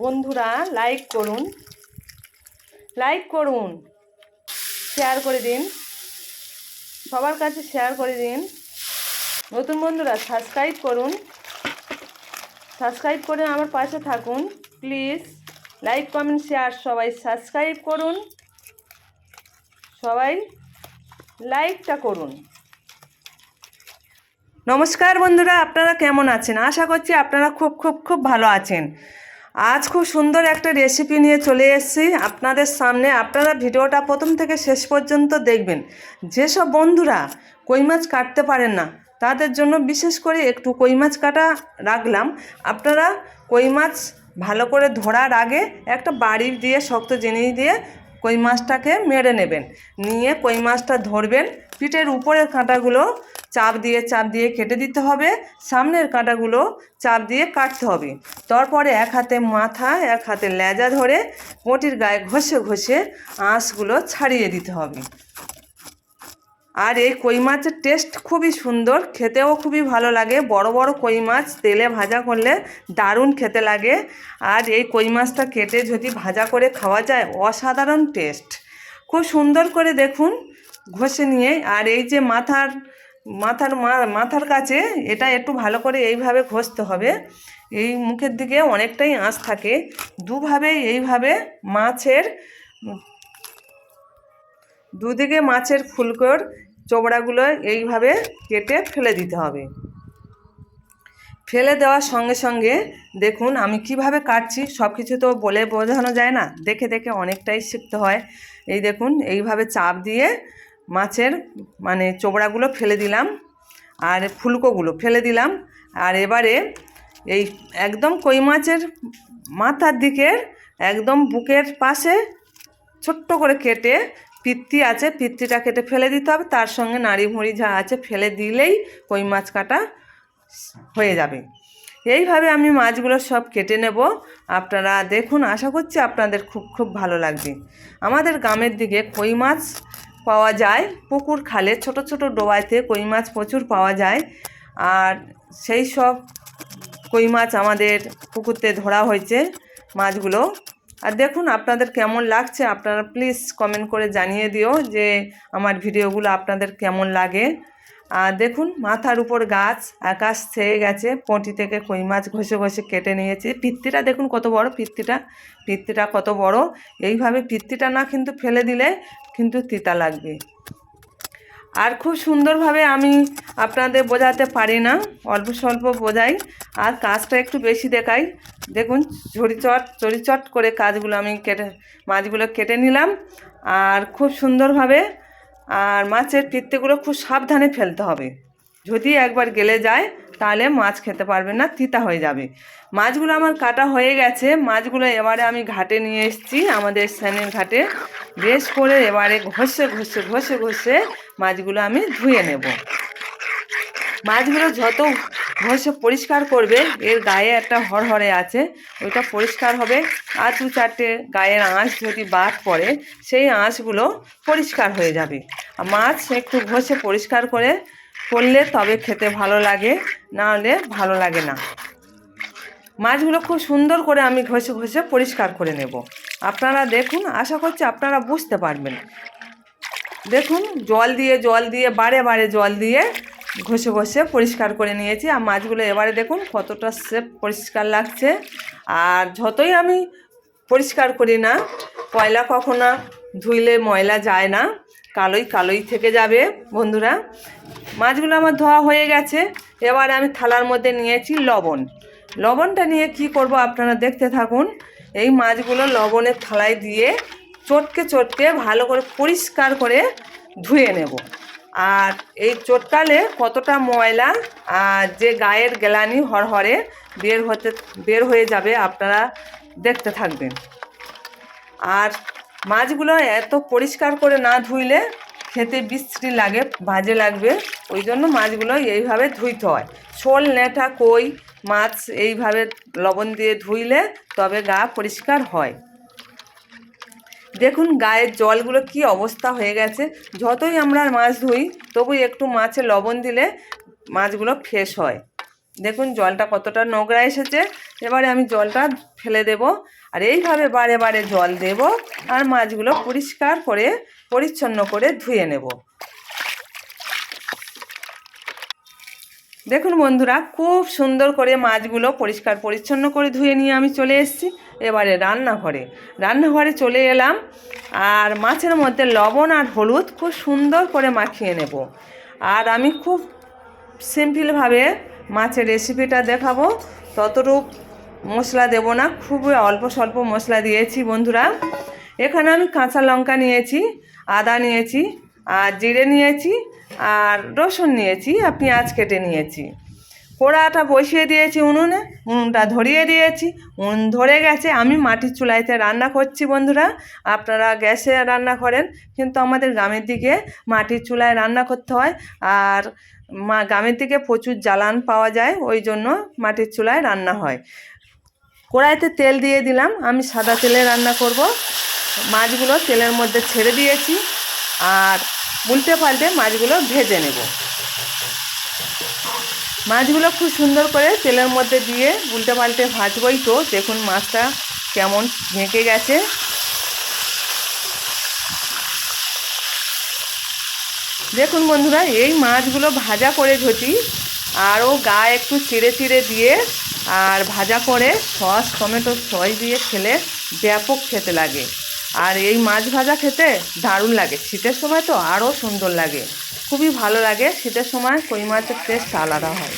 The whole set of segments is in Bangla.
বন্ধুরা লাইক করুন। লাইক করুন। শেয়ার করে দিন। সবার কাছে শেয়ার করে দিন। নতুন বন্ধুরা সাবস্ক্রাইব করুন। সাবস্ক্রাইব করে আমার পাশে থাকুন। প্লিজ লাইক কমেন্ট শেয়ার সবাই সাবস্ক্রাইব করুন। সবাই লাইকটা করুন। নমস্কার বন্ধুরা, আপনারা কেমন আছেন? আশা করছি আপনারা খুব খুব খুব ভালো আছেন। আজ খুব সুন্দর একটা রেসিপি নিয়ে চলে এসেছি। আপনাদের সামনে আপনারা ভিডিওটা প্রথম থেকে শেষ পর্যন্ত দেখবেন। যেসব বন্ধুরা কই মাছ কাটতে পারেন না, তাদের জন্য বিশেষ করে একটু কই মাছ কাটা রাখলাম। আপনারা কই মাছ ভালো করে ধরার আগে একটা বাড়ি দিয়ে, শক্ত জিনিস দিয়ে কই মাছটাকে মেরে নেবেন। নিয়ে কই মাছটা ধরবেন। পিঠের উপরের কাঁটাগুলো চাপ দিয়ে চাপ দিয়ে কেটে দিতে হবে। সামনের কাঁটাগুলো চাপ দিয়ে কাটতে হবে। তারপরে এক হাতে মাথা, এক হাতে লেজা ধরে পটির গায়ে ঘষে ঘষে আঁশগুলো ছাড়িয়ে দিতে হবে। আর এই কই মাছের টেস্ট খুবই সুন্দর, খেতেও খুবই ভালো লাগে। বড় বড় কই মাছ তেলে ভাজা করলে দারুণ খেতে লাগে। আর এই কই মাছটা কেটে যদি ভাজা করে খাওয়া যায়, অসাধারণ টেস্ট। খুব সুন্দর করে দেখুন, ঘষে নিয়ে। আর এই যে মাথার মাথার মাথার কাছে এটা একটু ভালো করে এইভাবে ঘষতে হবে। এই মুখের দিকে অনেকটাই আঁশ থাকে। দুভাবে এইভাবে মাছের, দুদিকে মাছের ফুলকোর চোবড়াগুলো এইভাবে কেটে ফেলে দিতে হবে। ফেলে দেওয়ার সঙ্গে সঙ্গে দেখুন আমি কীভাবে কাটছি সব কিছু তো বলে বোঝানো যায় না। দেখে দেখে অনেকটাই শিখতে হয়। এই দেখুন, এইভাবে চাপ দিয়ে মাছের মানে চোবড়াগুলো ফেলে দিলাম আর ফুলকোগুলো ফেলে দিলাম। আর এবারে এই একদম কই মাছের মাথার দিকের একদম বুকের পাশে ছোট্ট করে কেটে পিত্তি আছে, পিত্তিটা কেটে ফেলে দিতে হবে। তার সঙ্গে নাড়ি ভুঁড়ি যা আছে ফেলে দিলেই কই মাছ কাটা হয়ে যাবে। এইভাবে আমি মাছগুলো সব কেটে নেব। আপনারা দেখুন, আশা করছি আপনাদের খুব খুব ভালো লাগবে। আমাদের গ্রামের দিকে কই মাছ পাওয়া যায়। পুকুর খালে ছোট ছোট ডোবাইতে কই মাছ প্রচুর পাওয়া যায়। আর সেই সব কই মাছ আমাদের পুকুরতে ধরা হয়েছে মাছগুলো। আর দেখুন আপনাদের কেমন লাগছে? আপনারা প্লিজ কমেন্ট করে জানিয়ে দিও যে আমার ভিডিওগুলো আপনাদের কেমন লাগে। আর দেখুন মাথার উপর গাছ, আকাশ ছেয়ে গেছে, পটি থেকে কই মাছ ঘষে ঘষে কেটে নিয়েছে। পিত্তিটা দেখুন কত বড়, পিত্তিটা পিত্তিটা কত বড়। এইভাবে পিত্তিটা না কিন্তু ফেলে দিলে কিন্তু তিতা লাগবে। আর খুব সুন্দরভাবে আমি আপনাদের বোঝাতে পারি না, অল্প স্বল্প বোঝাই। আর কাজটা একটু বেশি দেখাই। দেখুন, ঝড়িচট, চড়িচট করে কাজগুলো আমি কেটে, মাছগুলো কেটে নিলাম। আর খুব সুন্দরভাবে, আর মাছের পিত্তেগুলো খুব সাবধানে ফেলতে হবে। যদি একবার গেলে যায়, তাহলে মাছ খেতে পারবে না, তিতা হয়ে যাবে। মাছগুলো আমার কাটা হয়ে গেছে। মাছগুলো এবারে আমি ঘাটে নিয়ে এসেছি, আমাদের স্যানের ঘাটে। বেশ করে এবারে ঘষে ঘষে ঘষে ঘষে মাছগুলো আমি ধুয়ে নেব। মাছগুলো যত ঘষে পরিষ্কার করবে, এর গায়ে একটা হরহরে আছে, ওইটা পরিষ্কার হবে। আর দু চারটে গায়ের আঁশ যদি বাদ পড়ে, সেই আঁশগুলো পরিষ্কার হয়ে যাবে। আর মাছ একটু ঘষে পরিষ্কার করে করলে তবে খেতে ভালো লাগে, না হলে ভালো লাগে না। মাছগুলো খুব সুন্দর করে আমি ঘষে ঘষে পরিষ্কার করে নেব। আপনারা দেখুন, আশা করছি আপনারা বুঝতে পারবেন। দেখুন, জল দিয়ে জল দিয়ে, বারে বারে জল দিয়ে ঘষে ঘষে পরিষ্কার করে নিয়েছি। আর মাছগুলো এবারে দেখুন, কতটা সেফ পরিষ্কার লাগছে। আর যতই আমি পরিষ্কার করি না, কয়লা কখনো ধুইলে ময়লা যায় না, কালোই কালোই থেকে যাবে, বন্ধুরা। মাছগুলো আমার ধোয়া হয়ে গেছে। এবার আমি থালার মধ্যে নিয়েছি লবণ। লবণটা নিয়ে কি করব আপনারা দেখতে থাকুন। এই মাছগুলো লবণের থালায় দিয়ে চটকে চটকে ভালো করে পরিষ্কার করে ধুয়ে নেব। আর এই চটকালে কতটা ময়লা আর যে গায়ের গেলানি হরহরে বের হতে, বের হয়ে যাবে আপনারা দেখতে থাকবেন। আর মাছগুলো এত পরিষ্কার করে না ধুইলে খেতে বিশ্রী লাগে, বাজে লাগবে। ওই জন্য মাছগুলো এইভাবে ধুইতে হয়। শোল নেটা কই, মাছ এইভাবে লবণ দিয়ে ধুইলে তবে গা পরিষ্কার হয়। দেখুন গায়ের জলগুলো কি অবস্থা হয়ে গেছে। যতই আমরা মাছ ধুই, তবু একটু মাছে লবণ দিলে মাছগুলো ফ্রেশ হয়। দেখুন জলটা কতটা নোংরা এসেছে। এবারে আমি জলটা ফেলে দেব। আর এইভাবে বারে বারে জল দেব আর মাছগুলো পরিষ্কার করে, পরিচ্ছন্ন করে ধুয়ে নেব। দেখুন বন্ধুরা, খুব সুন্দর করে মাছগুলো পরিষ্কার পরিচ্ছন্ন করে ধুয়ে নিয়ে আমি চলে এসেছি এবারে রান্নাঘরে। রান্নাঘরে চলে এলাম আর মাছের মধ্যে লবণ আর হলুদ খুব সুন্দর করে মাখিয়ে নেব। আর আমি খুব সিম্পলভাবে মাছের রেসিপিটা দেখাবো। ততটুক মশলা দেব না, খুবই অল্প স্বল্প মশলা দিয়েছি বন্ধুরা। এখানে আমি কাঁচা লঙ্কা নিয়েছি, আদা নিয়েছি, আর জিরে নিয়েছি, আর রসুন নিয়েছি, আর পেঁয়াজ কেটে নিয়েছি। কড়াটা বসিয়ে দিয়েছি উনুনে, উনুনটা ধরিয়ে দিয়েছি, উনুন ধরে গেছে, আমি মাটির চুলাইতে রান্না করছি বন্ধুরা। আপনারা গ্যাসে রান্না করেন, কিন্তু আমাদের গ্রামের দিকে মাটির চুলায় রান্না করতে হয়, আর মা, গ্রামের দিকে প্রচুর জ্বালান পাওয়া যায়, ওই জন্য মাটির চুলায় রান্না হয়। কড়াইতে তেল দিয়ে দিলাম। আমি সাদা তেলে রান্না করব। মাছগুলো তেলের মধ্যে ছেড়ে দিয়েছি আর উল্টে পাল্টে মাছগুলো ভেজে নেব। মাছগুলো খুব সুন্দর করে তেলের মধ্যে দিয়ে উল্টে পাল্টে ভাজবই তো। দেখুন মাছটা কেমন ঝেঁকে গেছে। দেখুন বন্ধুরা, এই মাছগুলো ভাজা করে ঘটি আরও গা একটু চিড়ে চিড়ে দিয়ে আর ভাজা করে সস, টমেটো সস দিয়ে খেলে ব্যাপক খেতে লাগে। আর এই মাছ ভাজা খেতে দারুণ লাগে। শীতের সময় তো আরও সুন্দর লাগে। খুবই ভালো লাগে। শীতের সময় কই মাছের টেস্ট আলাদা হয়।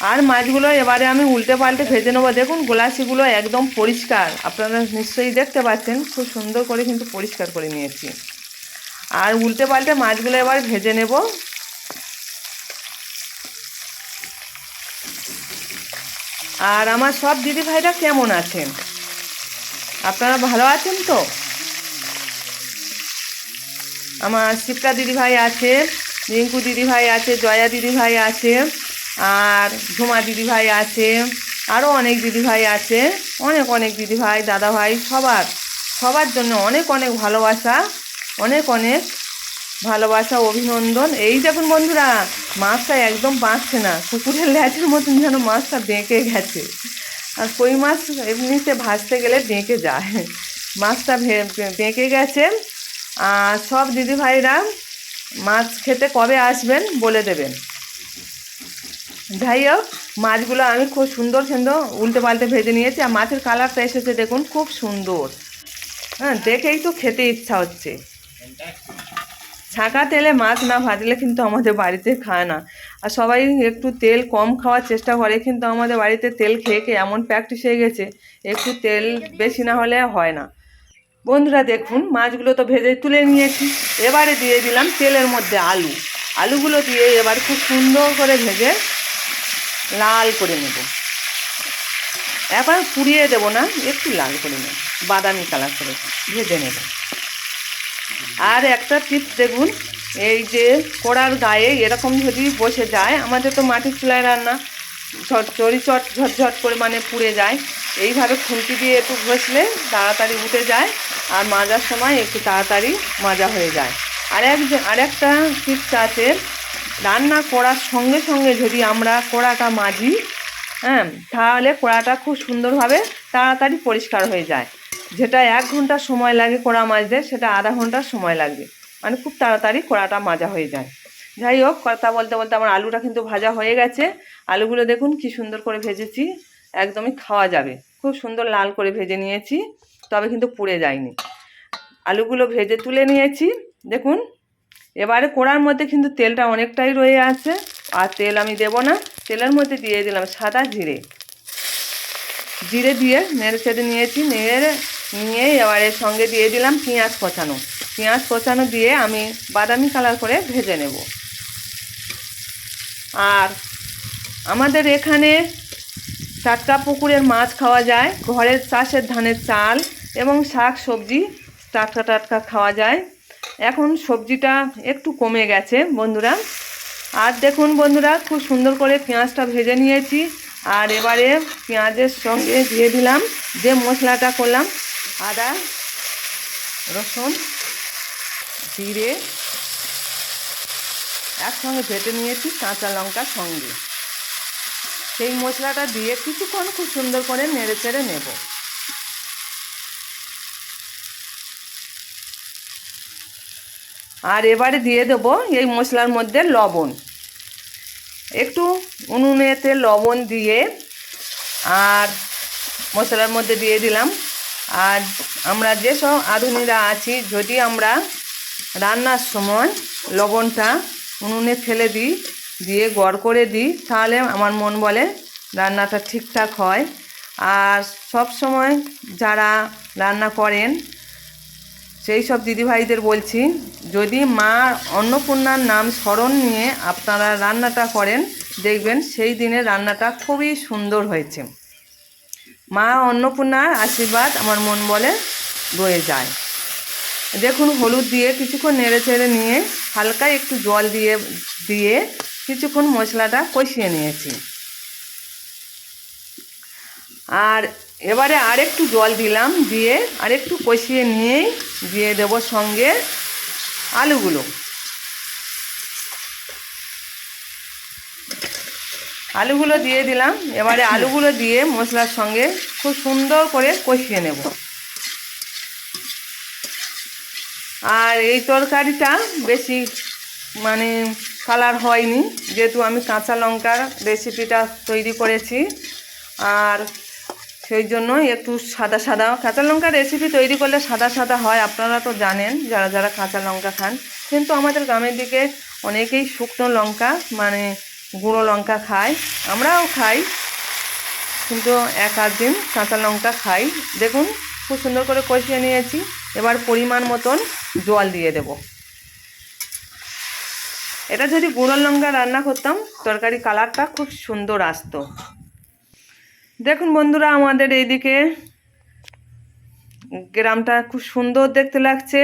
আর মাছগুলো এবারে আমি উল্টে পাল্টে ভেজে নেব। দেখুন গোলাসিগুলো একদম পরিষ্কার। আপনারা নিশ্চয়ই দেখতে পাচ্ছেন, খুব সুন্দর করে কিন্তু পরিষ্কার করে নিয়েছি। আর উল্টে পাল্টে মাছগুলো এবার ভেজে নেব। আর আমার সব দিদি ভাইরা কেমন আছেন? আপনারা ভালো আছেন তো? আমার শিপ্রা দিদিভাই আছে, রিঙ্কু দিদিভাই আছে, জয়া দিদিভাই আছে, আর ঝুমা দিদিভাই আছে আরও অনেক দিদিভাই আছে, অনেক অনেক দিদিভাই, দাদাভাই, সবার সবার জন্য অনেক অনেক ভালোবাসা, অনেক অনেক ভালোবাসা, অভিনন্দন। এই দেখুন বন্ধুরা মাছটা একদম বাঁচছে না। কুকুরের ল্যাচের মতন যেন মাছটা বেঁকে গেছে। আর কই মাছ এমনিতে ভাজতে গেলে বেঁকে যায়। মাছটা বেঁকে গেছে। আর সব দিদিভাইরা মাছ খেতে কবে আসবেন বলে দেবেন। যাই হোক, মাছগুলো আমি খুব সুন্দর সুন্দর উল্টে পাল্টে ভেজে নিয়েছি। আর মাছের কালারটা এসেছে দেখুন, খুব সুন্দর। হ্যাঁ দেখেই তো খেতে ইচ্ছা হচ্ছে। ছাঁকা তেলে মাছ না ভাজলে কিন্তু আমাদের বাড়িতে খায় না। আর সবাই একটু তেল কম খাওয়ার চেষ্টা করে, কিন্তু আমাদের বাড়িতে তেল খেয়ে খেয়ে এমন প্র্যাকটিস হয়ে গেছে, একটু তেল বেশি না হলে হয় না। বন্ধুরা দেখুন, মাছগুলো তো ভেজে তুলে নিয়েছি। এবারে দিয়ে দিলাম তেলের মধ্যে আলু। আলুগুলো দিয়ে এবার খুব সুন্দর করে ভেজে লাল করে নেব। এবার পুড়িয়ে দেবো না, একটু লাল করে নেব। বাদামি কালার করে ভেজে নেব। আর একটা টিপস দেখুন, এই যে কড়ার গায়ে এরকম যদি বসে যায়, আমাদের তো মাটির চুলায় রান্না চড়ি চট ঝটঝট করে মানে পুড়ে যায়। এইভাবে খুন্তি দিয়ে একটু ঘষলে তাড়াতাড়ি উঠে যায় আর মাজার সময় একটু তাড়াতাড়ি মাজা হয়ে যায়। আর এক আর একটা টিপস আছে, রান্না করার সঙ্গে সঙ্গে যদি আমরা কড়াটা মাজি হ্যাঁ তাহলে কড়াটা খুব সুন্দরভাবে তাড়াতাড়ি পরিষ্কার হয়ে যায়। যেটা এক ঘণ্টা সময় লাগে কড়া মাজতে সেটা আধা ঘণ্টার সময় লাগবে মানে খুব তাড়াতাড়ি কড়াটা মাজা হয়ে যায়। যাই হোক, কথা বলতে বলতে আমার আলুটা কিন্তু ভাজা হয়ে গেছে। আলুগুলো দেখুন কি সুন্দর করে ভেজেছি, একদমই খাওয়া যাবে। খুব সুন্দর লাল করে ভেজে নিয়েছি, তবে কিন্তু পুড়ে যায়নি। আলুগুলো ভেজে তুলে নিয়েছি, দেখুন। এবারে কড়ার মধ্যে কিন্তু তেলটা অনেকটাই রয়ে আছে, আর তেল আমি দেব না। তেলের মধ্যে দিয়ে দিলাম সাদা জিরে। জিরে দিয়ে নেড়ে চেড়ে নিয়েছি, নেড়ে নিয়ে এবার এর সঙ্গে দিয়ে দিলাম পেঁয়াজ কচানো। পেঁয়াজ কচানো দিয়ে আমি বাদামি কালার করে ভেজে নেব। আর আমাদের এখানে টাটকা পুকুরের মাছ খাওয়া যায়, ঘরের চাষের ধানের চাল এবং শাক সবজি টাটকা টাটকা খাওয়া যায়। এখন সবজিটা একটু কমে গেছে বন্ধুরা। আর দেখুন বন্ধুরা, খুব সুন্দর করে পেঁয়াজটা ভেজে নিয়েছি। আর এবারে পেঁয়াজের সঙ্গে দিয়ে দিলাম যে মশলাটা করলাম আদা, রসুন, জিরে, একসঙ্গে ভেটে নিয়েছি কাঁচা লঙ্কা সঙ্গে। সেই মশলাটা দিয়ে কিছুক্ষণ খুব সুন্দর করে নেড়ে চেড়ে নেব। আর এবারে দিয়ে দেবো এই মশলার মধ্যে লবণ। একটু উনুনেতে লবণ দিয়ে আর মশলার মধ্যে দিয়ে দিলাম আর আমরা যেসব আধুনিরা আছি, যদি আমরা রান্নার সময় লবণটা উনুনে ফেলে দিই, দিয়ে গড় করে দিই, তাহলে আমার মন বলে রান্নাটা ঠিকঠাক হয়। আর সব সময় যারা রান্না করেন, সেই সব দিদিভাইদের বলছি, যদি মা অন্নপূর্ণার নাম স্মরণ নিয়ে আপনারা রান্নাটা করেন, দেখবেন সেই দিনে রান্নাটা খুবই সুন্দর হয়েছে। মা অন্নপূর্ণার আশীর্বাদ আমার মন বলে রয়ে যায়। দেখুন, হলুদ দিয়ে কিছুক্ষণ নেড়ে চেড়ে নিয়ে হালকা একটু জল দিয়ে দিয়ে কিছুক্ষণ মশলাটা কষিয়ে নিয়েছি। আর এবারে আরেকটু জল দিলাম, দিয়ে আরেকটু কষিয়ে নিয়েই দিয়ে দেব সঙ্গে আলুগুলো। আলুগুলো দিয়ে দিলাম। এবারে আলুগুলো দিয়ে মশলার সঙ্গে খুব সুন্দর করে কষিয়ে নেব। আর এই তরকারিটা বেশি মানে কালার হয়নি। যেহেতু আমি কাঁচা লঙ্কার রেসিপিটা তৈরি করেছি, আর সেই জন্য একটু সাদা সাদা। কাঁচা লঙ্কার রেসিপি তৈরি করলে সাদা সাদা হয়, আপনারা তো জানেন, যারা যারা কাঁচা লঙ্কা খান। কিন্তু আমাদের গ্রামের দিকে অনেকেই শুকনো লঙ্কা মানে গুঁড়ো লঙ্কা খায় আমরাও খাই, কিন্তু এক আধ দিন কাঁচা লঙ্কা খাই। দেখুন, খুব সুন্দর করে কষিয়ে নিয়েছি। এবার পরিমাণ মতন জল দিয়ে দেব। এটা যদি গুঁড়ো লঙ্কা রান্না করতাম, তরকারি কালারটা খুব সুন্দর আসতো। দেখুন বন্ধুরা, আমাদের এইদিকে গ্রামটা খুব সুন্দর দেখতে লাগছে।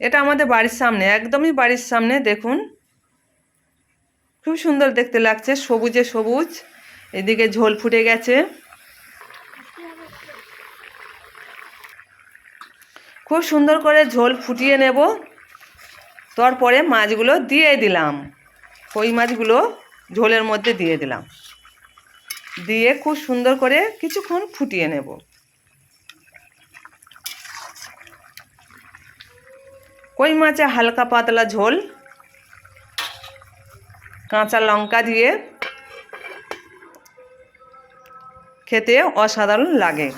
এটা আমাদের বাড়ির সামনে, একদমই বাড়ির সামনে, দেখুন। খুব সুন্দর দেখতে লাগছে, সবুজে সবুজ। এদিকে ঝোল ফুটে গেছে। খুব সুন্দর করে ঝোল ফুটিয়ে নেব। তারপরে মাছগুলো দিয়ে দিলাম। কই মাছগুলো? ঝোলের মধ্যে দিয়ে দিলাম। দিয়ে খুব সুন্দর করে কিছুক্ষণ ফুটিয়ে নেব। কই মাছে হালকা পাতলা ঝোল? কাঁচা লঙ্কা দিয়ে খেতে অসাধারণ লাগে।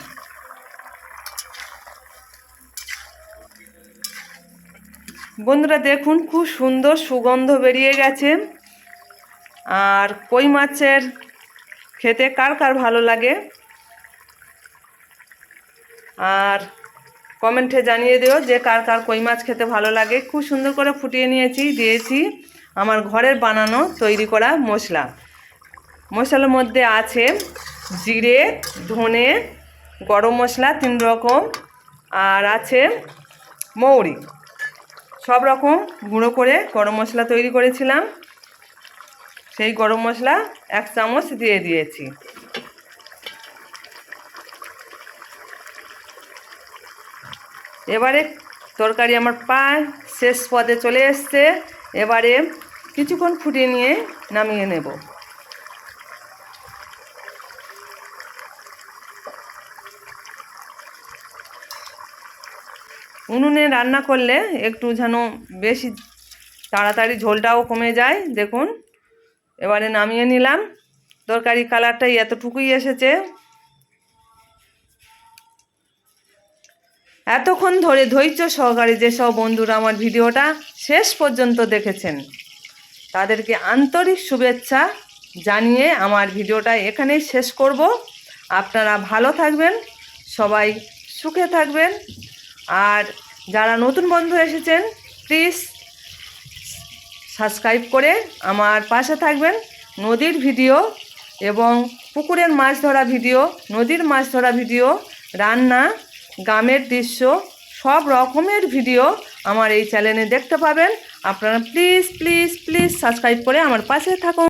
বন্ধুরা দেখুন, খুব সুন্দর সুগন্ধ বেরিয়ে গেছে। আর কই মাছের খেতে কার কার ভালো লাগে? আর কমেন্টে জানিয়ে দিও যে কার কার কই মাছ খেতে ভালো লাগে। খুব সুন্দর করে ফুটিয়ে নিয়েছি, দিয়েছি। আমার ঘরের বানানো তৈরি করা মশলা। মশলার মধ্যে আছে জিরে, ধনে, গরম মশলা তিন রকম আর আছে মৌরি। সব রকম গুঁড়ো করে গরম মশলা তৈরি করেছিলাম। সেই গরম মশলা এক চামচ দিয়ে দিয়েছি। এবারে তরকারি আমার প্রায় শেষ পদে চলে এসছে। এবারে কিছুক্ষণ ফুটিয়ে নিয়ে নামিয়ে নেব। উনুনে রান্না করলে একটু যেন বেশি তাড়াতাড়ি ঝোলটাও কমে যায়। দেখুন, এবারে নামিয়ে নিলাম। তরকারি কালারটাই এতটুকুই এসেছে। এতক্ষণ ধরে ধৈর্য সহকারে যেসব বন্ধুরা আমার ভিডিওটা শেষ পর্যন্ত দেখেছেন তাদেরকে আন্তরিক শুভেচ্ছা জানিয়ে আমার ভিডিওটা এখানেই শেষ করব। আপনারা ভালো থাকবেন, সবাই সুখে থাকবেন। আর যারা নতুন বন্ধু এসেছেন প্লিজ সাবস্ক্রাইব করে আমার পাশে থাকবেন। নদীর ভিডিও এবং পুকুরের মাছ ধরা ভিডিও, নদীর মাছ ধরা ভিডিও, রান্না, গ্রামের দৃশ্য, সব রকমের ভিডিও আমার এই চ্যানেলে দেখতে পাবেন। আপনারা প্লিজ প্লিজ প্লিজ সাবস্ক্রাইব করে আমার পাশে থাকুন।